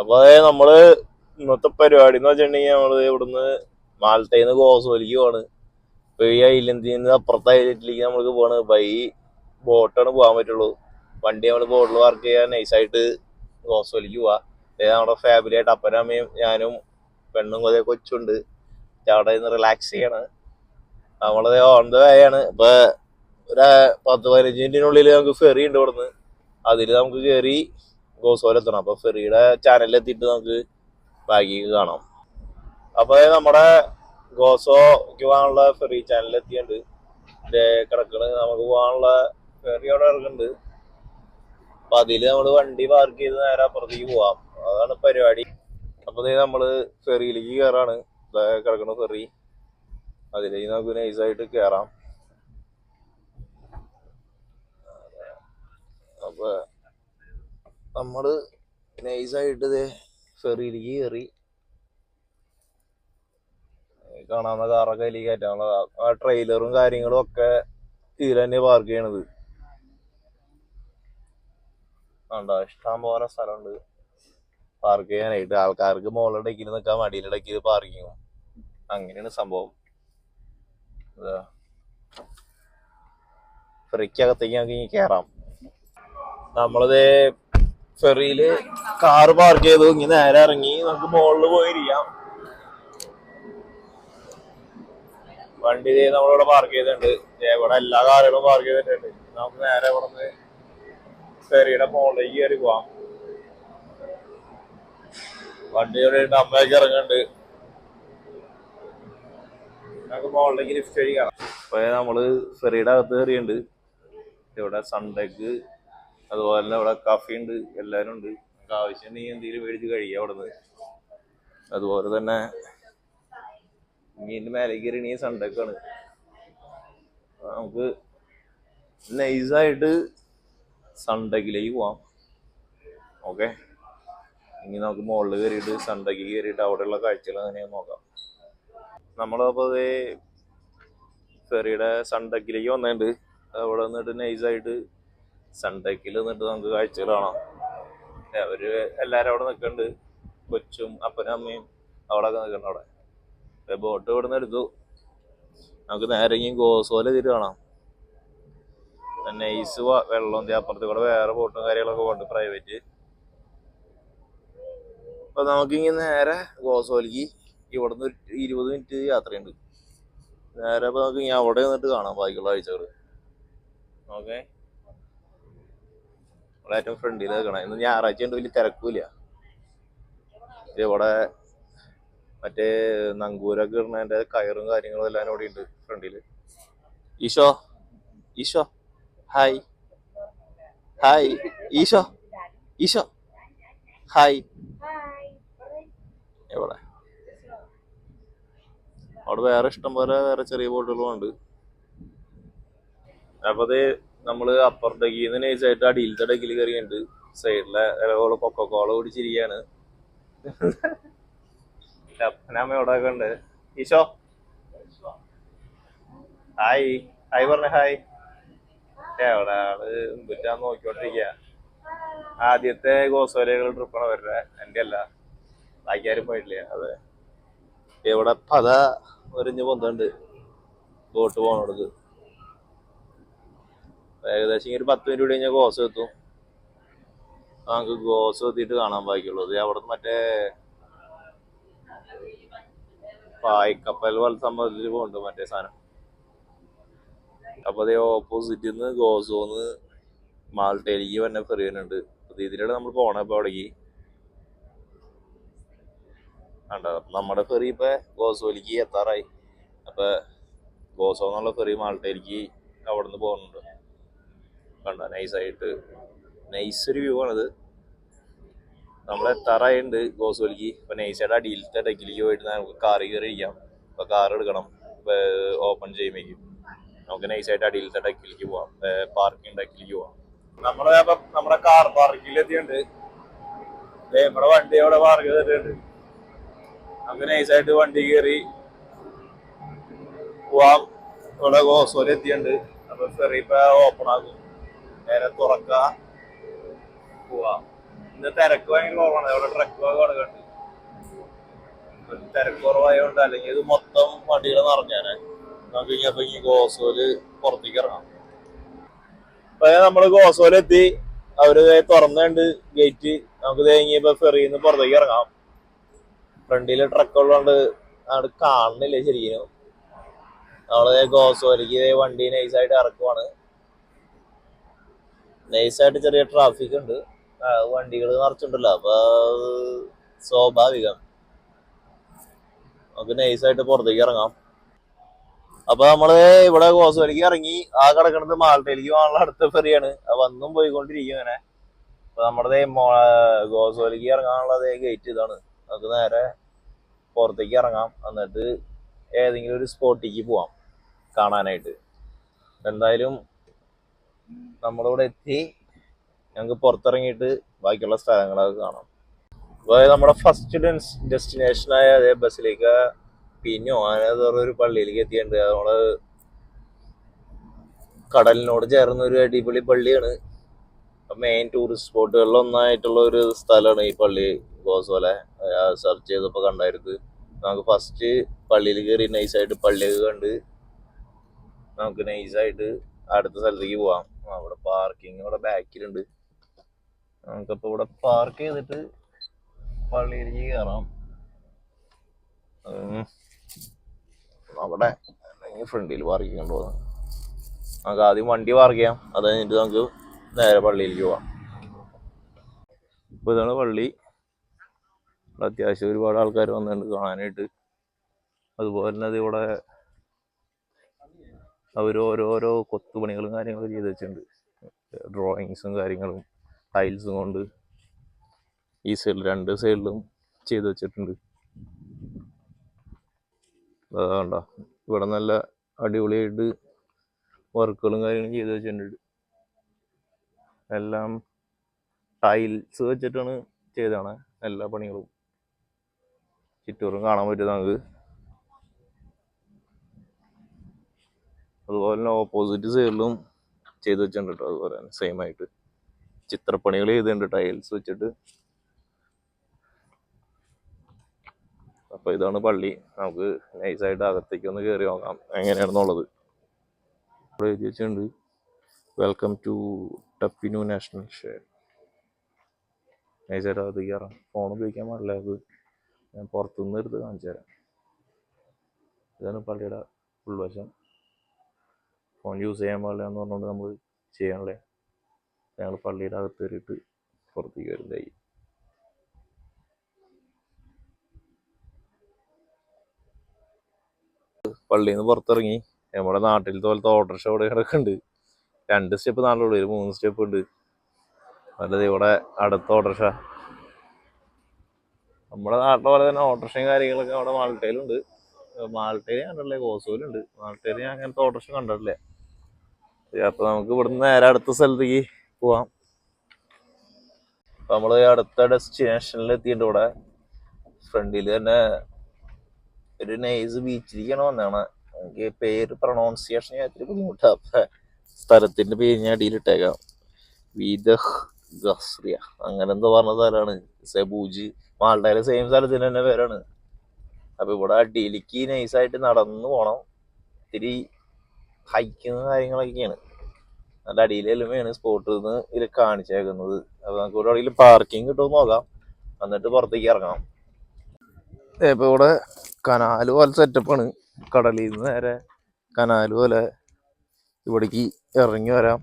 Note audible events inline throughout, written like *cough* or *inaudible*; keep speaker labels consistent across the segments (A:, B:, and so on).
A: അപ്പൊ അതെ നമ്മൾ ഇന്നത്തെ പരിപാടി എന്ന് വെച്ചിട്ടുണ്ടെങ്കിൽ നമ്മൾ ഇവിടുന്ന് മാലത്തേന്ന് ഗോസോലിക്ക് പോവാണ്. ഇപ്പൊ ഈ ഐലന്തിന്ന് അപ്പുറത്തെ ഐലൻഡിലേക്ക് നമ്മൾക്ക് പോവാണ്. ബൈ ബോട്ടാണ് പോകാൻ പറ്റുള്ളൂ. വണ്ടി നമ്മൾ ബോട്ടിൽ വർക്ക് ചെയ്യാൻ നൈസായിട്ട് ഗോസോലിക്ക് പോവാ. അതായത് നമ്മുടെ ഫാമിലി ആയിട്ട് അപ്പനും അമ്മയും ഞാനും പെണ്ണും കൊതേ കൊച്ചുണ്ട്. അവിടെ നിന്ന് റിലാക്സ് ചെയ്യാണ്. നമ്മളത് ഓൺ ദ വേ ആണ്. ഇപ്പൊ ഒരു പത്ത് പതിനഞ്ച് മിനിറ്റിനുള്ളിൽ നമുക്ക് ഫെറി ഉണ്ട് ഇവിടുന്ന്. അതിൽ നമുക്ക് കയറി ഗോസോലെത്തണം. അപ്പൊ ഫെറിയുടെ ചാനലിലെത്തിയിട്ട് നമുക്ക് ബാക്കി കാണാം. അപ്പൊ നമ്മുടെ ഗോസോ പോകാനുള്ള ഫെറി ചാനലിലെത്തിയുണ്ട് കിടക്കണ്. നമുക്ക് പോകാനുള്ള ഫെറി അവിടെ ഇറക്കുന്നുണ്ട് അപ്പൊ അതിൽ നമ്മൾ വണ്ടി പാർക്ക് ചെയ്ത് നേരെ അപ്പുറത്തേക്ക് പോവാം. അതാണ് പരിപാടി. അപ്പൊ ദേ നമ്മൾ ഫെറിയിലേക്ക് കയറാണ് കിടക്കണ ഫെറി അതിലേക്ക് നമുക്ക് നൈസായിട്ട് കയറാം അപ്പൊ നമ്മൾ നൈസായിട്ട് ഇതേ ഫെറിയിലേക്ക് കയറി കാണാവുന്ന കാറൊക്കെ അതിലേക്ക് കയറ്റാനുള്ള ആ ട്രെയിലറും കാര്യങ്ങളും ഒക്കെ ഇതിൽ തന്നെ പാർക്ക് ചെയ്യണത്. കണ്ടോ? ഇഷ്ടം പോലെ സ്ഥലമുണ്ട്. പാർക്ക് ചെയ്യാനായിട്ട് ആൾക്കാർക്ക് നിൽക്കാൻ മടിയിൽ ഡെക്കിൽ പാർക്കിങ്ങും അങ്ങനെയാണ് സംഭവം. ഫ്രിക്കകത്തേക്ക് നമുക്ക് ഇനി കയറാം നമ്മളിത് ഫെറിയിൽ കാറ് പാർക്ക് ചെയ്തു. ഇനി നേരെ ഇറങ്ങി. നമുക്ക് മുകളിൽ പോയിരിക്കാം. വണ്ടി നമ്മളിവിടെ പാർക്ക് ചെയ്തിട്ടുണ്ട്. ഇവിടെ എല്ലാ കാറുകളും പാർക്ക് ചെയ്തിട്ടുണ്ട്. നമുക്ക് നേരെ ഇവിടെ നിന്ന് ഫെറിയുടെ മുകളിലേക്ക് കയറി പോവാം. വണ്ടി ഇവിടെ അമ്മയൊക്കെ ഇറങ്ങുന്നുണ്ട്. നമുക്ക് മുകളിലേക്ക് ലിഫ്റ്റ് വഴി കാണാം അപ്പൊ നമ്മൾ ഫെറിയുടെ അകത്ത് കയറിയുണ്ട് ഇവിടെ സൺഡെക്ക് അതുപോലെ തന്നെ അവിടെ കാഫി ഉണ്ട് എല്ലാവരും ഉണ്ട്. നമുക്ക് ആവശ്യം നീ എന്തെങ്കിലും മേടിച്ച് കഴിക്കാം അവിടെ നിന്ന് അതുപോലെ തന്നെ മീന്റെ മേലെ നീ സൺഡേക്കാണ്. നമുക്ക് നൈസായിട്ട് സൺഡേക്കിലേക്ക് പോവാം. ഓക്കെ? ഇനി നമുക്ക് മുകളിൽ കയറിയിട്ട് സൺഡേക്ക് കയറിയിട്ട് അവിടെയുള്ള കാഴ്ചകൾ അങ്ങനെ നോക്കാം. നമ്മളപ്പോൾ ഫെറിയുടെ സൺഡേക്കിലേക്ക് വന്നിട്ടുണ്ട്. അവിടെ നിന്നിട്ട് നൈസായിട്ട് സൺഡെക്കിൽ നിന്നിട്ട് നമുക്ക് കാഴ്ചകൾ കാണാം. അവർ എല്ലാരും അവിടെ നിൽക്കുന്നുണ്ട്. കൊച്ചും അപ്പനും അമ്മയും അവിടെ ഒക്കെ നിൽക്കുന്നുണ്ട് അവിടെ. ബോട്ട് ഇവിടെ നിന്ന് എടുത്തു. നമുക്ക് നേരെ ഇങ്ങനെ ഗോസോല തിരി കാണാം. നൈസ് വെള്ളം അപ്പുറത്ത് കൂടെ വേറെ ബോട്ടും കാര്യങ്ങളൊക്കെ പോണ്ട് പ്രൈവറ്റ് അപ്പൊ നമുക്കിങ്ങനെ നേരെ ഗോസോലിക്ക് ഇവിടുന്ന് ഒരു ഇരുപത് മിനിറ്റ് യാത്രയുണ്ട്. നേരെ അപ്പൊ നമുക്ക് ഇനി അവിടെ നിന്നിട്ട് കാണാം ബാക്കിയുള്ള ആഴ്ചകൾ ഓക്കെ ഏറ്റവും ഫ്രണ്ടിൽ നിൽക്കണം ഇന്ന് ഞായറാഴ്ച ഉണ്ട് വലിയ തിരക്കൂല ഇവിടെ മറ്റേ നങ്കൂരൊക്കെ ഇടുന്നതിന്റെ കയറും കാര്യങ്ങളും എല്ലാം ഇവിടെ ഉണ്ട് ഫ്രണ്ടിൽ Eesho Eesho hi hi Eesho Eesho hi എവിടെ? അവിടെ വേറെ ഇഷ്ടം പോലെ വേറെ ചെറിയ ബോട്ടുകളും ഉണ്ട്. അപ്പൊ നമ്മൾ അപ്പർ ഡെക്കിൽ നിന്ന് അടിയിലത്തെ ഡെക്കിൽ കയറിയുണ്ട് സൈഡിലെ ഇലകോൾ കൊക്കക്കോള കുടിച്ചിരിക്കുകയാണ് അപ്പനമ്മ ഇവിടെ ഒക്കെ ഉണ്ട്. ഈശോ. ഹായ് ഹായ് പറഞ്ഞ ഹായ് എവിടെ ആൾ എമ്പുറ്റാൻ നോക്കിക്കൊണ്ടിരിക്കുക ആദ്യത്തെ ഗോസോലകൾ ട്രിപ്പാണ് വരുന്നത് എന്റെ അല്ല. ബാക്കിയാരും പോയിട്ടില്ല. അതെ. ഇവിടെ പത ഒരിഞ്ഞ് പൊന്തുണ്ട്. ബോട്ട് പോണോടത്ത് ഏകദേശം ഒരു പത്ത് മിനിറ്റ് കഴിഞ്ഞാൽ ഗോസ് എത്തും. നമുക്ക് ഗോസ് എത്തിയിട്ട് കാണാൻ ബാക്കിയുള്ളൂ അവിടെ മറ്റേ പായ്ക്കപ്പൽ പോലെ സംഭവത്തിൽ പോകുന്നുണ്ട് മറ്റേ സാധനം. അപ്പൊ അതേ ഓപ്പോസിറ്റിൽ നിന്ന് ഗോസോന്ന് മാൾട്ടയിലേക്ക് വന്നെ ഫെറിയനുണ്ട്. വരുന്നുണ്ട് അപ്പൊ ഇതിലൂടെ നമ്മൾ പോണ ഇപ്പൊ അവിടേക്ക്. കണ്ടോ? നമ്മുടെ ഫെറി ഇപ്പൊ ഗോസോയിലേക്ക് എത്താറായി. അപ്പൊ ഗോസോ എന്നുള്ള ഫെറി മാൾട്ടയിലേക്ക് അവിടെ നിന്ന് പോകുന്നുണ്ട്. കണ്ടോ? നൈസായിട്ട് നൈസ് ഒരു വ്യൂ ആണത്. നമ്മളെ എത്താറായിട്ടുണ്ട് ഗോസോലിക്ക്. ഇപ്പൊ നൈസായിട്ട് അടിയിലത്തെ ഡെക്കിലേക്ക് പോയിട്ട് നമുക്ക് കാറ് കയറി ഇരിക്കാം. ഇപ്പൊ കാർ എടുക്കണം. ഓപ്പൺ ചെയ്യുമ്പോഴേക്കും. നമുക്ക് നൈസായിട്ട് അടിയിലത്തെ ഡെക്കിലേക്ക് പോവാം. പാർക്കിംഗ് ഡെക്കിലേക്ക് പോവാം. നമ്മളെ അപ്പൊ നമ്മുടെ കാർ പാർക്കിൽ എത്തിയുണ്ട് നമ്മുടെ വണ്ടി അവിടെ പാർക്ക് ചെയ്തിട്ടുണ്ട്. നമുക്ക് നൈസായിട്ട് വണ്ടി കയറി പോവാം. ഇവിടെ ഗോസോൽ എത്തിയുണ്ട് അപ്പൊ ഫെറി ഇപ്പൊ ഓപ്പൺ ആകും നേരെ തുറക്ക. പോവാം. ഇന്ന് തിരക്ക് ഭയങ്കര കുറവാണ്. അവിടെ ട്രക്ക് കിടക്കുന്നുണ്ട്. തിരക്ക് കുറവായതുകൊണ്ട് അല്ലെങ്കിൽ ഇത് മൊത്തം വണ്ടികൾ നിറഞ്ഞാനെ നമുക്ക് ഇനി ഗോസോൽ പുറത്തേക്ക് ഇറങ്ങാം. അപ്പൊ നമ്മൾ ഗോസോൽ എത്തി. അവർ തുറന്നുണ്ട് ഗേറ്റ് നമുക്ക് ദേ ഫെറിയിൽ നിന്ന് പുറത്തേക്ക് ഇറങ്ങാം. ഫ്രണ്ടിൽ ട്രക്ക് ഉള്ളതുകൊണ്ട് അവിടെ കാണുന്നില്ല ശരിക്കും. നമ്മൾ ഗോസോലിക്ക് വണ്ടി നൈസായിട്ട് ഇറക്കുവാണ്. നൈസായിട്ട് ചെറിയ ട്രാഫിക് ഉണ്ട്. വണ്ടികൾ നിറച്ചിട്ടുണ്ടല്ലോ. അപ്പൊ സ്വാഭാവികം. നമുക്ക് നൈസായിട്ട് പുറത്തേക്ക് ഇറങ്ങാം. അപ്പൊ നമ്മൾ ഇവിടെ കോസുവലിക്ക് ഇറങ്ങി. ആ കിടക്കുന്നത് മാൾട്ടയിലേക്ക് പോകാനുള്ള അടുത്ത ഫെറിയാണ് അപ്പൊ അന്നും പോയിക്കൊണ്ടിരിക്കും അങ്ങനെ അപ്പൊ നമ്മുടെ ഗോസുവലിക്ക് ഇറങ്ങാനുള്ള ഗേറ്റ് ഇതാണ്. നമുക്ക് നേരെ പുറത്തേക്ക് ഇറങ്ങാം. എന്നിട്ട് ഏതെങ്കിലും ഒരു സ്പോട്ടിലേക്ക് പോവാം കാണാനായിട്ട്. എന്തായാലും നമ്മളിവിടെ എത്തി. ഞങ്ങൾക്ക് പുറത്തിറങ്ങിയിട്ട് ബാക്കിയുള്ള സ്ഥലങ്ങളൊക്കെ കാണാം. അപ്പോൾ നമ്മുടെ ഫസ്റ്റ് ഡെസ്റ്റിനേഷനായ അതേ ബസ്സിലേക്ക് പിന്നോ അങ്ങനെ ഒരു പള്ളിയിലേക്ക് എത്തിയിട്ടുണ്ട്. നമ്മൾ കടലിനോട് ചേർന്ന ഒരു അടിപൊളി പള്ളിയാണ്. മെയിൻ ടൂറിസ്റ്റ് സ്പോട്ടുകളിൽ ഒന്നായിട്ടുള്ള ഒരു സ്ഥലമാണ് ഈ പള്ളി ഗോസോലെ. സെർച്ച് ചെയ്തപ്പോൾ കണ്ടായിരുന്നു. നമുക്ക് ഫസ്റ്റ് പള്ളിയിൽ കയറി നൈസായിട്ട് പള്ളിയൊക്കെ കണ്ട് നമുക്ക് നൈസായിട്ട് അടുത്ത സ്ഥലത്തേക്ക് പോവാം. അവിടെ പാർക്കിംഗ് ഇവിടെ ബാക്കിലുണ്ട്. നമുക്കപ്പോൾ ഇവിടെ പാർക്ക് ചെയ്തിട്ട് പള്ളിയിലേക്ക് കയറാം. അവിടെ ഫ്രണ്ടിൽ പാർക്കിംഗ് ഉണ്ടോ നമുക്ക് ആദ്യം വണ്ടി പാർക്ക് ചെയ്യാം. അത് കഴിഞ്ഞിട്ട് നമുക്ക് നേരെ പള്ളിയിലേക്ക് പോവാം. അപ്പോൾ ഇതാണ് പള്ളി. അത്യാവശ്യം ഒരുപാട് ആൾക്കാർ വന്നിട്ടുണ്ട് കാണാനായിട്ട്. അതുപോലെ തന്നെ അത് ഇവിടെ അവർ ഓരോരോ കൊത്തുപണികളും കാര്യങ്ങളും ചെയ്ത് വെച്ചിട്ടുണ്ട്. ഡ്രോയിങ്സും കാര്യങ്ങളും ടൈൽസും കൊണ്ട് ഈ സൈഡിൽ രണ്ട് സൈഡിലും ചെയ്ത് വെച്ചിട്ടുണ്ട്. അതുകൊണ്ടോ ഇവിടെ നല്ല അടിപൊളിയായിട്ട് വർക്കുകളും കാര്യങ്ങളും ചെയ്ത് വെച്ചിട്ടുണ്ട്. എല്ലാം ടൈൽസ് വെച്ചിട്ടാണ് ചെയ്തതാണ് എല്ലാ പണികളും. ചുറ്റൂറും കാണാൻ പറ്റും നമുക്ക്. അതുപോലെ തന്നെ ഓപ്പോസിറ്റ് സൈഡിലും ചെയ്ത് വെച്ചിട്ടുണ്ട് കേട്ടോ അതുപോലെ തന്നെ സെയിം ആയിട്ട് ചിത്രപ്പണികൾ ചെയ്തിട്ടുണ്ട് ടൈൽസ് വെച്ചിട്ട്. അപ്പൊ ഇതാണ് പള്ളി. നമുക്ക് നൈസായിട്ട് അകത്തേക്ക് ഒന്ന് കയറി നോക്കാം എങ്ങനെയാണെന്നുള്ളത്. ഇവിടെ എഴുതി വെച്ചിട്ടുണ്ട്. വെൽക്കം ടു ടപ്പിനു നാഷണൽ ഷെയർ നൈസായിട്ട് അകത്തേക്ക് കയറാം ഫോൺ ഉപയോഗിക്കാൻ പാടില്ല. അത് ഞാൻ പുറത്തുനിന്ന് എടുത്ത് കാണിച്ചു തരാം. ഇതാണ് പള്ളിയുടെ ഉൾവശം. ഫോൺ യൂസ് ചെയ്യാൻ പാടില്ല എന്ന് പറഞ്ഞുകൊണ്ട് നമ്മൾ ചെയ്യാനല്ലേ ഞങ്ങൾ പള്ളിയുടെ അകത്ത് കയറിയിട്ട് പുറത്തേക്ക് വരുന്നതായി പള്ളിയിൽ നിന്ന് പുറത്തിറങ്ങി. നമ്മുടെ നാട്ടിലത്തെ പോലത്തെ ഓട്ടോറിക്ഷ ഇവിടെ കിടക്കുന്നുണ്ട്. രണ്ട് സ്റ്റെപ്പ് നാളുള്ളൂ ഒരു മൂന്ന് സ്റ്റെപ്പ് ഉണ്ട്. നല്ലത് ഇവിടെ അടുത്ത ഓട്ടോറിക്ഷ. നമ്മുടെ നാട്ടിലെ പോലെ തന്നെ ഓട്ടോറിക്ഷയും കാര്യങ്ങളൊക്കെ അവിടെ മാൾട്ടയിലുണ്ട്. മാൾട്ടയിൽ കണ്ടിട്ടില്ലേ? കോസോലുണ്ട് മാൾട്ടയിൽ ഞാൻ അങ്ങനത്തെ ഓട്ടോറിക്ഷ കണ്ടിട്ടില്ല. അപ്പൊ നമുക്ക് ഇവിടുന്ന് നേരെ അടുത്ത സ്ഥലത്തേക്ക് പോവാം. അപ്പൊ നമ്മൾ അടുത്ത ഡെസ്റ്റിനേഷനിൽ എത്തിയിട്ട് ഇവിടെ. ഫ്രണ്ടിൽ തന്നെ ഒരു നൈസ് ബീച്ചിലേക്കാണ് വന്നതാണ് എനിക്ക് പേര് പ്രൊണൗൺസിയേഷൻ ഇത്തിരി ബുദ്ധിമുട്ടാ. അപ്പൊ സ്ഥലത്തിന്റെ പേര് ഞാൻ അടിയിലിട്ടേക്കാം. വീദഹ് ഗസ്രിയ. അങ്ങനെ എന്തോ പറഞ്ഞ സ്ഥലമാണ്. സെബൂജ്. മാൾട്ടയിലെ സെയിം സ്ഥലത്തിന് തന്നെ പേരാണ്. അപ്പൊ ഇവിടെ അടിയിലേക്ക് നൈസായിട്ട് നടന്നു പോണം. ഇത്തിരി ഹൈക്കുന്ന കാര്യങ്ങളൊക്കെയാണ്. നല്ല അടിയിലെല്ലുമാണ് സ്പോട്ടിൽ നിന്ന് ഇതിൽ കാണിച്ചേക്കുന്നത്. അപ്പോൾ നമുക്ക് ഇവിടെ എവിടെയെങ്കിലും പാർക്കിംഗ് കിട്ടുമെന്ന് നോക്കാം. എന്നിട്ട് പുറത്തേക്ക് ഇറങ്ങാം ദേ ഇപ്പൊ ഇവിടെ കനാല് പോലെ സെറ്റപ്പാണ് കടലിൽ നിന്ന് നേരെ കനാൽ പോലെ ഇവിടേക്ക് ഇറങ്ങി വരാം.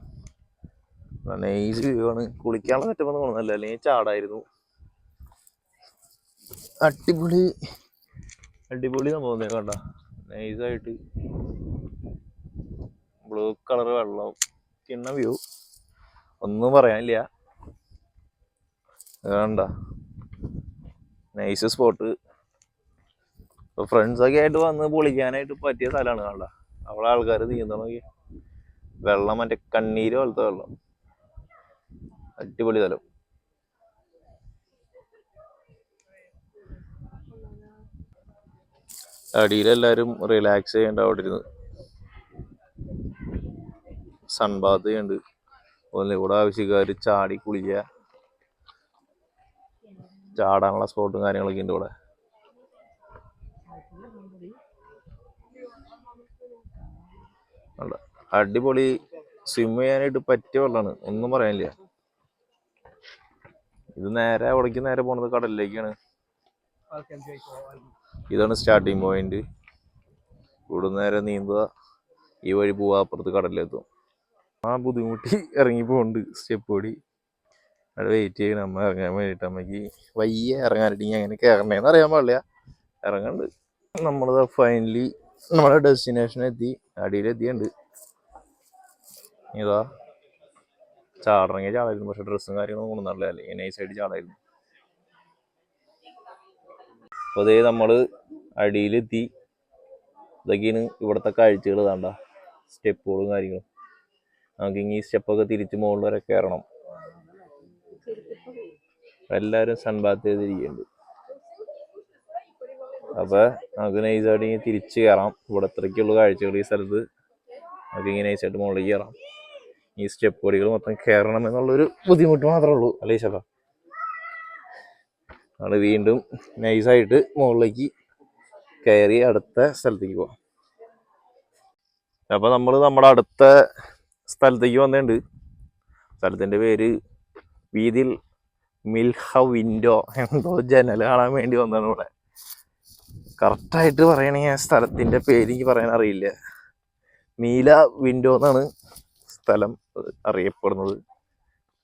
A: നൈസ് വ്യൂ ആണ്. കുളിക്കാനുള്ള സെറ്റപ്പ് എന്ന് തോന്നുന്നില്ല അല്ലെങ്കിൽ ചാടായിരുന്നു. അടിപൊളി. അടിപൊളി സംഭവം കണ്ട? നൈസായിട്ട് ബ്ലൂ കളർ വെള്ളം. കിണ്ണ വ്യൂ ഒന്നും പറയാനില്ല. വേണ്ട നൈസ് സ്പോട്ട് ഇപ്പൊ ഫ്രണ്ട്സൊക്കെ ആയിട്ട് വന്ന് പൊളിക്കാനായിട്ട് പറ്റിയ സ്ഥലമാണ് കണ്ട. അവിടെ ആൾക്കാർ നീന്തണമെങ്കിൽ വെള്ളം മറ്റേ കണ്ണീര് പോലത്തെ വെള്ളം. അടിപൊളി സ്ഥലം. അടിയിലെല്ലാരും റിലാക്സ് ചെയ്യേണ്ട അവിടെ ഇരുന്ന്. സൺബാത്ത് ഉണ്ട് അതുപോലെ ഇവിടെ ആവശ്യക്കാർ ചാടി കുളിക്കുക. ചാടാനുള്ള സ്പോട്ടും കാര്യങ്ങളൊക്കെ ഉണ്ട് ഇവിടെ. അടിപൊളി സ്വിം ചെയ്യാനായിട്ട് പറ്റിയ വെള്ളമാണ്. ഒന്നും പറയാനില്ല. ഇത് നേരെ അവിടേക്ക് നേരെ പോണത് കടലിലേക്കാണ്. ഇതാണ് സ്റ്റാർട്ടിങ് പോയിന്റ് ഇവിടെ നേരെ നീന്തുക. ഈ വഴി പോവാ അപ്പുറത്ത് കടലിലെത്തും. ആ ബുദ്ധിമുട്ടി *laughs* ഇറങ്ങി പോകുന്നുണ്ട് സ്റ്റെപ്പ് കൂടി അവിടെ വെയിറ്റ് ചെയ്യണം അമ്മ ഇറങ്ങാൻ വേണ്ടിയിട്ട് അമ്മയ്ക്ക് വയ്യ ഇറങ്ങാനായിട്ട് ഇനി അങ്ങനെ കയറണേന്ന് അറിയാൻ പാടില്ല. ഇറങ്ങണ്ട്. നമ്മളത് ഫൈനലി നമ്മുടെ ഡെസ്റ്റിനേഷൻ എത്തി. അടിയിലെത്തിയുണ്ട്. ഇതാ. ചാടണമെങ്കിൽ ചാടായിരുന്നു. പക്ഷെ ഡ്രസ്സും കാര്യങ്ങളും കൊണ്ടുവന്നില്ല അല്ലെങ്കിൽ നൈസായിട്ട് ചാടായിരുന്നു. അപ്പോൾ അതേ നമ്മൾ അടിയിലെത്തി. ഇതൊക്കെയാണ് ഇവിടുത്തെ കാഴ്ചകൾ താണ്ട സ്റ്റെപ്പുകളും കാര്യങ്ങളും. നമുക്ക് ഈ സ്റ്റെപ്പൊക്കെ തിരിച്ച് മുകളിൽ വരെ കയറണം എല്ലാവരും സൺബാത്ത് ചെയ്തിരിക്കുന്നുണ്ട്. അപ്പൊ നമുക്ക് നൈസായിട്ട് ഇങ്ങനെ തിരിച്ച് കയറാം. ഇവിടെ അത്രയ്ക്കുള്ള കാഴ്ചകൾ ഈ സ്ഥലത്ത്. നമുക്ക് ഇങ്ങനെ നൈസായിട്ട് മുകളിലേക്ക് കയറാം. ഈ സ്റ്റെപ്പ് പടികൾ മൊത്തം കയറണം എന്നുള്ളൊരു ബുദ്ധിമുട്ട് മാത്രമേ ഉള്ളൂ. അല്ലേ ശബ നമ്മൾ വീണ്ടും നൈസായിട്ട് മുകളിലേക്ക് കയറി അടുത്ത സ്ഥലത്തേക്ക് പോവാം. അപ്പോൾ നമ്മൾ നമ്മുടെ അടുത്ത സ്ഥലത്തേക്ക് വന്നിട്ടുണ്ട്. സ്ഥലത്തിന്റെ പേര് വീതിൽ മിൽഹ വിൻഡോ എന്തോ ജനൽ കാണാൻ വേണ്ടി വന്നതാണ് ഇവിടെ. കറക്റ്റായിട്ട് പറയണെങ്കിൽ ആ സ്ഥലത്തിന്റെ പേര് എനിക്ക് പറയാൻ അറിയില്ല. നീല വിൻഡോ എന്നാണ് സ്ഥലം അറിയപ്പെടുന്നത്.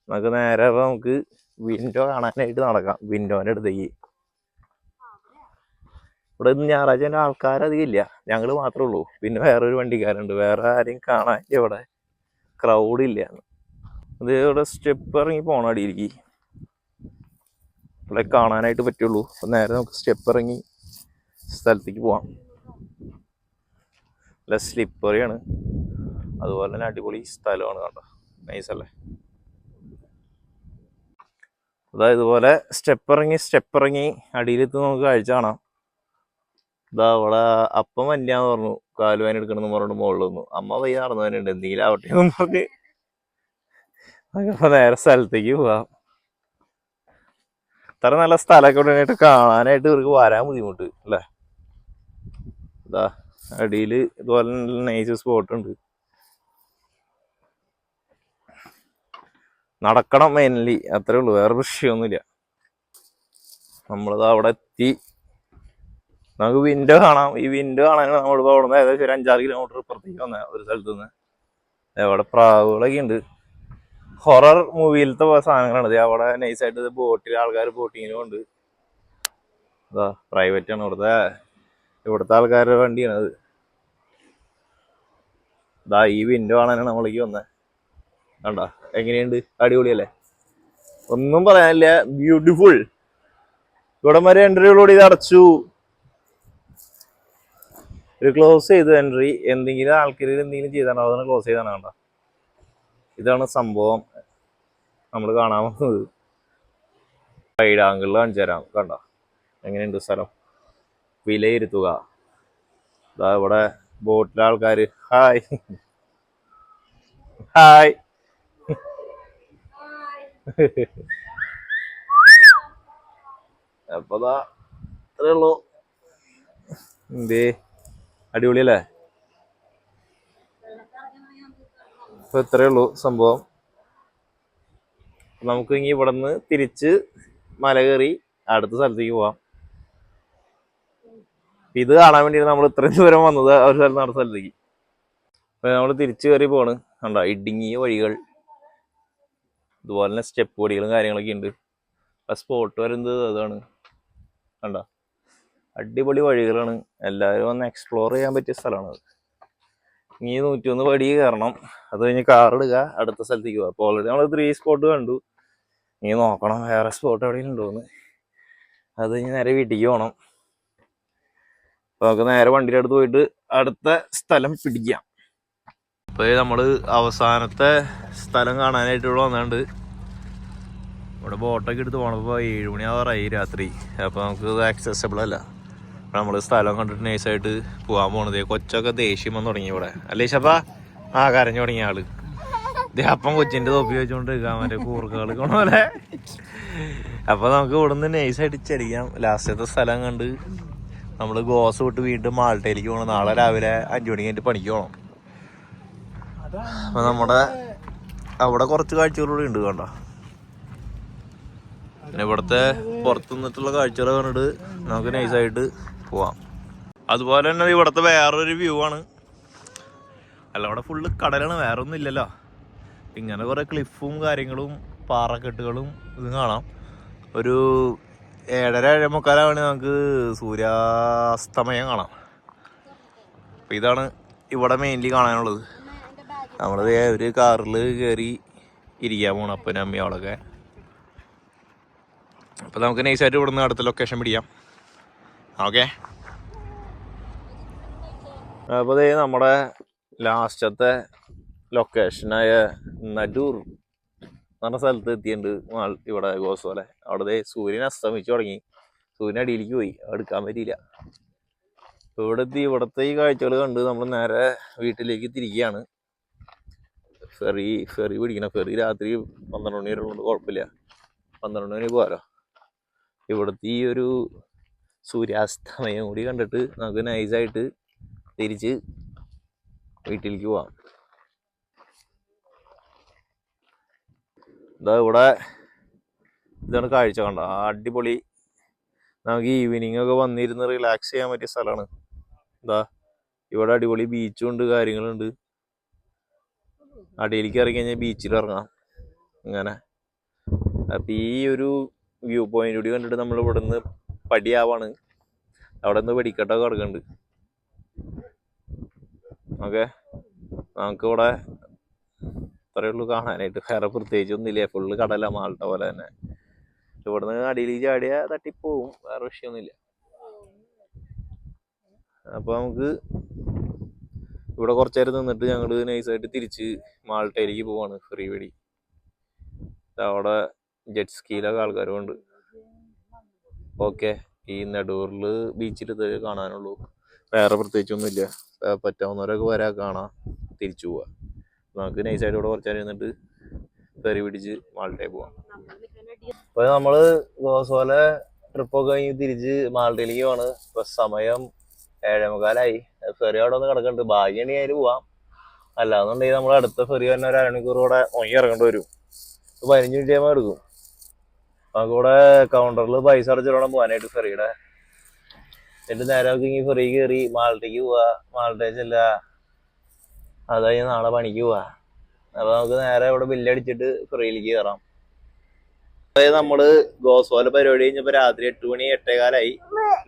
A: നമുക്ക് നേരെ നമുക്ക് വിൻഡോ കാണാനായിട്ട് നടക്കാം. വിൻഡോന്റെ അടുത്തേക്ക്. ഇവിടെ ഇന്ന് ഞായറാഴ്ച ആൾക്കാരധികം ഇല്ല. ഞങ്ങൾ മാത്രമേ ഉള്ളൂ. പിന്നെ വേറൊരു വണ്ടിക്കാരുണ്ട്. വേറെ ആരെയും കാണാൻ ഇവിടെ. ക്രൗഡ് ഇല്ല. ഇത് ഇവിടെ സ്റ്റെപ്പ് ഇറങ്ങി പോണ അടിയിലേക്ക്. ഇവിടെ കാണാനായിട്ട് പറ്റുള്ളൂ. അപ്പൊ നേരെ നമുക്ക് സ്റ്റെപ്പ് ഇറങ്ങി സ്ഥലത്തേക്ക് പോവാം. നല്ല സ്ലിപ്പറിയാണ് അതുപോലെ തന്നെ അടിപൊളി സ്ഥലമാണ് കണ്ടോ. നൈസ് അല്ലേ? അതാ ഇതുപോലെ സ്റ്റെപ്പ് ഇറങ്ങി സ്റ്റെപ്പ് ഇറങ്ങി അടിയിലെത്തി നമുക്ക് കാഴ്ച കാണാം. ഇതാ അവിടെ അപ്പം വല്ലാന്ന് പറഞ്ഞു. കാലുവേന എടുക്കണമെന്ന് പറഞ്ഞു മുകളിൽ നിന്നു അമ്മ പയ്യ നടന്നു തന്നെയുണ്ട് എന്തെങ്കിലും ആവട്ടെ. എന്നും പറഞ്ഞ് അപ്പൊ നേരെ സ്ഥലത്തേക്ക് പോവാം ഇത്ര നല്ല സ്ഥലമൊക്കെ ഉണ്ടായിട്ട് കാണാനായിട്ട് ഇവർക്ക് വരാൻ ബുദ്ധിമുട്ട് അല്ലേ? ഇതാ അടിയിൽ ഇതുപോലെ നൈസ് സ്പോട്ട് ഉണ്ട്. നടക്കണം മെയിൻലി അത്രേ ഉള്ളൂ. വേറെ വിഷയമൊന്നുമില്ല. നമ്മളിത് അവിടെ എത്തി. നമുക്ക് വിൻഡോ കാണാം. ഈ വിൻഡോ കാണാൻ നമ്മളിപ്പോൾ അവിടെ നിന്ന് ഏകദേശം ഒരു അഞ്ചാറ് കിലോമീറ്റർ ഇപ്പുറത്തേക്ക് വന്ന ഒരു സ്ഥലത്ത് നിന്ന് അവിടെ പ്രാവുകളൊക്കെ ഉണ്ട്. ഹൊറർ മൂവിയിലത്തെ സാധനങ്ങളാണ് അവിടെ നൈസായിട്ട് ബോട്ടിൽ ആൾക്കാർ ബോട്ടിങ്ങിനും ഉണ്ട് അതാ പ്രൈവറ്റ് ആണ് ഇവിടുത്തെ ഇവിടുത്തെ ആൾക്കാരുടെ വണ്ടിയാണ് അത്. ഇതാ ഈ വിൻഡോ കാണാനാണ് നമ്മളേക്ക് വന്നത് കണ്ട? എങ്ങനെയുണ്ട്? അടിപൊളിയല്ലേ? ഒന്നും പറയാനില്ല. ബ്യൂട്ടിഫുൾ ഇവിടെ വരെ എൻട്രികളോട് ഇത് അടച്ചു. ഒരു ക്ലോസ് ചെയ്ത് എൻട്രി എന്തെങ്കിലും ആൾക്കാർ എന്തെങ്കിലും ചെയ്താണോ അതാണ് ക്ലോസ് ചെയ്താണ് കണ്ട? ഇതാണ് സംഭവം. നമ്മൾ കാണാൻ വന്നത്. സൈഡ് ആംഗിളിൽ കാണിച്ചു തരാം. കണ്ട? എങ്ങനെയുണ്ട് സ്ഥലം? വിലയിരുത്തുക. ഇതാ ഇവിടെ ബോട്ടിലെ ആൾക്കാർ ഹായ് ഹായ് അപ്പൊ ദാ ഇത്രേ ഉള്ളൂ. എന്തേ? അടിപൊളിയല്ലേ? അപ്പൊ ഇത്രേ ഉള്ളൂ സംഭവം. നമുക്ക് ഇനി ഇവിടെ നിന്ന് തിരിച്ച് മല കയറി അടുത്ത സ്ഥലത്തേക്ക് പോവാം. ഇത് കാണാൻ വേണ്ടിയാണ് നമ്മൾ ഇത്രയും ദൂരം വന്നത് ഒരു സ്ഥലത്ത് അടുത്ത സ്ഥലത്തേക്ക്. അപ്പൊ നമ്മൾ തിരിച്ചു കയറി പോണ് കണ്ടോ ഇടുങ്ങിയ വഴികൾ. ഇതുപോലെ തന്നെ സ്റ്റെപ്പ് വടികളും കാര്യങ്ങളൊക്കെ ഉണ്ട്. സ്പോട്ട് വരുന്നത് അതാണ്. കണ്ട? അടിപൊളി വഴികളാണ്. എല്ലാവരും ഒന്ന് എക്സ്പ്ലോർ ചെയ്യാൻ പറ്റിയ സ്ഥലമാണ് ഇനി നൂറ്റിയൊന്ന് പടി കയറണം. അത് കഴിഞ്ഞ് എടുക്കുക അടുത്ത സ്ഥലത്തേക്ക് പോകാം അപ്പോൾ ഓൾറെഡി നമ്മൾ ത്രീ സ്പോട്ട് കണ്ടു. ഇനി നോക്കണം വേറെ സ്പോട്ട് എവിടെയെങ്കിലും ഉണ്ടോന്ന് അത് കഴിഞ്ഞ് നേരെ വീട്ടിലേക്ക് പോകണം അപ്പോൾ നമുക്ക് നേരെ വണ്ടിയുടെ അടുത്ത് പോയിട്ട് അടുത്ത സ്ഥലം പിടിക്കാം. അപ്പോൾ നമ്മൾ അവസാനത്തെ സ്ഥലം കാണാനായിട്ട് ഇവിടെ ഇവിടെ ബോട്ടൊക്കെ എടുത്ത് പോണപ്പോ ഏഴ് മണി രാത്രി. അപ്പോൾ നമുക്ക് ഇത് ആക്സസബിൾ അല്ല. നമ്മൾ സ്ഥലം കണ്ടിട്ട് നൈസായിട്ട് പോകാൻ പോണത്. കൊച്ചൊക്കെ ദേഷ്യം വന്ന് തുടങ്ങി ഇവിടെ. അല്ലേ ശപ്പാ ആ കരഞ്ഞു തുടങ്ങിയ ആൾ. അപ്പം കൊച്ചിന്റെ തൊപ്പി വെച്ചോണ്ടിരിക്കാം മറ്റേ കൂർക്കകൾ പോലെ. അപ്പൊ നമുക്ക് ഇവിടുന്ന് നൈസായിട്ട് ചരിക്കാം ലാസ്റ്റത്തെ സ്ഥലം കണ്ട് നമ്മൾ ഗോസ് വിട്ട് വീണ്ടും മാൾട്ടയിലേക്ക് പോകണം നാളെ രാവിലെ അഞ്ചു മണി കഴിഞ്ഞിട്ട് പണിക്ക് പോകണം അപ്പൊ നമ്മുടെ അവിടെ കുറച്ച് കാഴ്ചകളൂടെ ഉണ്ട് കണ്ട? പിന്നെ ഇവിടുത്തെ പുറത്തു നിന്നിട്ടുള്ള കാഴ്ചകൾ കണ്ടിട്ട് നമുക്ക് നൈസായിട്ട് പോവാം. അതുപോലെ തന്നെ ഇവിടുത്തെ വേറൊരു വ്യൂ ആണ്. അല്ല അവിടെ ഫുള്ള് കടലാണ് വേറെ ഒന്നും ഇല്ലല്ലോ. ഇങ്ങനെ കുറേ ക്ലിഫും കാര്യങ്ങളും പാറക്കെട്ടുകളും ഇത് കാണാം. ഒരു ഏഴര ഏഴേമുക്കാലാവണി നമുക്ക് സൂര്യാസ്തമയം കാണാം. അപ്പം ഇതാണ് ഇവിടെ മെയിൻലി കാണാനുള്ളത്. നമ്മളത് ഒരു കാറിൽ കയറി ഇരിക്കാൻ പോകണം അപ്പനും അമ്മയും അവളൊക്കെ. അപ്പം നമുക്ക് നൈസായിട്ട് ഇവിടുന്ന് അടുത്ത ലൊക്കേഷൻ പിടിക്കാം. ഓക്കെ. അപ്പോൾ ഇത് നമ്മുടെ ലാസ്റ്റത്തെ ലൊക്കേഷനായ നടൂർ പറഞ്ഞ സ്ഥലത്ത് എത്തിയിട്ടുണ്ട് ഇവിടെ ഗോസോലെ അവിടെ സൂര്യൻ അസ്തമിച്ചു തുടങ്ങി. സൂര്യൻ അടിയിലേക്ക് പോയി. എടുക്കാൻ പറ്റിയില്ല. ഇവിടെ എത്തി. ഇവിടുത്തെ ഈ കാഴ്ചകൾ കണ്ട് നമ്മൾ നേരെ വീട്ടിലേക്ക് തിരിക്കുകയാണ് ഫെറി ഫെറി പിടിക്കണം. ഫെറി രാത്രി പന്ത്രണ്ട് മണി വരെ ഉള്ളതുകൊണ്ട് കുഴപ്പമില്ല. പന്ത്രണ്ട് മണി പോകാലോ. ഇവിടുത്തെ ഈ ഒരു സൂര്യാസ്തമയം കൂടി കണ്ടിട്ട് നമുക്ക് നൈസായിട്ട് തിരിച്ച് വീട്ടിലേക്ക് പോവാം. ഇതാ ഇവിടെ ഇതാണ് കാഴ്ച കണ്ട? അടിപൊളി. നമുക്ക് ഈവനിങ് ഒക്കെ വന്നിരുന്ന് റിലാക്സ് ചെയ്യാൻ പറ്റിയ സ്ഥലമാണ്. എന്താ ഇവിടെ അടിപൊളി ബീച്ചും ഉണ്ട് കാര്യങ്ങളുണ്ട് അടിയിലേക്ക് ഇറങ്ങി കഴിഞ്ഞാൽ ബീച്ചിൽ ഇറങ്ങാം. അങ്ങനെ അപ്പം ഈ ഒരു വ്യൂ പോയിന്റ് കൂടി കണ്ടിട്ട് നമ്മൾ ഇവിടെ നിന്ന് പടിയാവാണ്. അവിടെ നിന്ന് വെടിക്കെട്ടൊക്കെ കിടക്കുന്നുണ്ട് ഓക്കെ. നമുക്കിവിടെ ഇത്രയേ ഉള്ളൂ കാണാനായിട്ട്. വേറെ പ്രത്യേകിച്ച് ഒന്നുമില്ല ഫുള്ള് കടല മാൾട്ട പോലെ തന്നെ. ഇവിടുന്ന് അടിയിൽ ചാടിയാ തട്ടിപ്പോവും. വേറെ വിഷയമൊന്നുമില്ല. അപ്പൊ നമുക്ക് ഇവിടെ കുറച്ചു നേരം നിന്നിട്ട് ഞങ്ങൾ നൈസായിട്ട് തിരിച്ച് മാൾട്ടയിലേക്ക് പോവാണ്. ഫ്രീ വെടി അവിടെ ജെറ്റ് സ്കീലൊക്കെ ആൾക്കാരും ഉണ്ട് ഓക്കെ. ഈ നെടൂറിൽ ബീച്ചിൽ ഇതേ കാണാനുള്ളൂ. വേറെ പ്രത്യേകിച്ചൊന്നുമില്ല. പറ്റാവുന്നവരൊക്കെ വരാ കാണാം. തിരിച്ചു പോവാ. നമുക്ക് നൈസായിട്ട് ഇവിടെ കുറച്ച് ഇരുന്നിട്ട് ഫെറി പിടിച്ച് മാൾട്ടയിൽ പോവാം. ഇപ്പൊ നമ്മൾ ഗോസോല ട്രിപ്പൊക്കെ കഴിഞ്ഞ് തിരിച്ച് മാൾട്ടയിലേക്ക് പോവാണ്. ഇപ്പൊ സമയം ഏഴേമുക്കാലായി. ഫെറി അവിടെ ഒന്ന് കിടക്കുന്നുണ്ട് ഭാഗ്യണി അതിൽ പോവാം. അല്ലാന്നുണ്ടെങ്കിൽ നമ്മൾ അടുത്ത ഫെറി തന്നെ ഒരു അരമണിക്കൂർ കൂടെ ഉണങ്ങി ഇറങ്ങേണ്ടി വരും. പതിനഞ്ച് മിനിറ്റ് ആകുമ്പോൾ എടുക്കും. ഇവിടെ കൗണ്ടറിൽ പൈസ അടച്ചിടണം പോകാനായിട്ട് ഫെറിയുടെ എന്നിട്ട് നേരെ നോക്കി ഫെറി കയറി മാൾട്ടേക്ക് പോവാ. മാൾട്ടയിൽ ചെല്ല. അത് കഴിഞ്ഞ് നാളെ പണിക്ക് പോവാ. അപ്പൊ നമുക്ക് നേരെ ഇവിടെ ബില്ലടിച്ചിട്ട് ഫെറിയിലേക്ക് കയറാം അതായത് നമ്മൾ ഗോസോല പരിപാടി കഴിഞ്ഞപ്പോ രാത്രി എട്ട് മണി എട്ടേകാലായി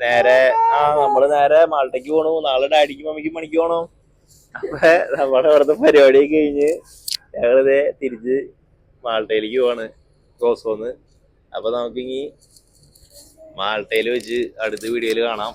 A: നേരെ ആ നമ്മൾ നേരെ മാൾട്ടേക്ക് പോണു. നാളെ ഡാഡിക്ക് മമ്മിക്ക് പണിക്ക് പോണു. അപ്പൊ നമ്മുടെ ഇവിടുത്തെ പരിപാടി കഴിഞ്ഞ് ഞങ്ങളിതേ തിരിച്ച് മാൾട്ടയിലേക്ക് പോവാണ്. ഗോസ്വന്ന് അപ്പൊ നമുക്കിനി മാൾട്ടയിൽ വെച്ച് അടുത്ത വീഡിയോയിൽ കാണാം.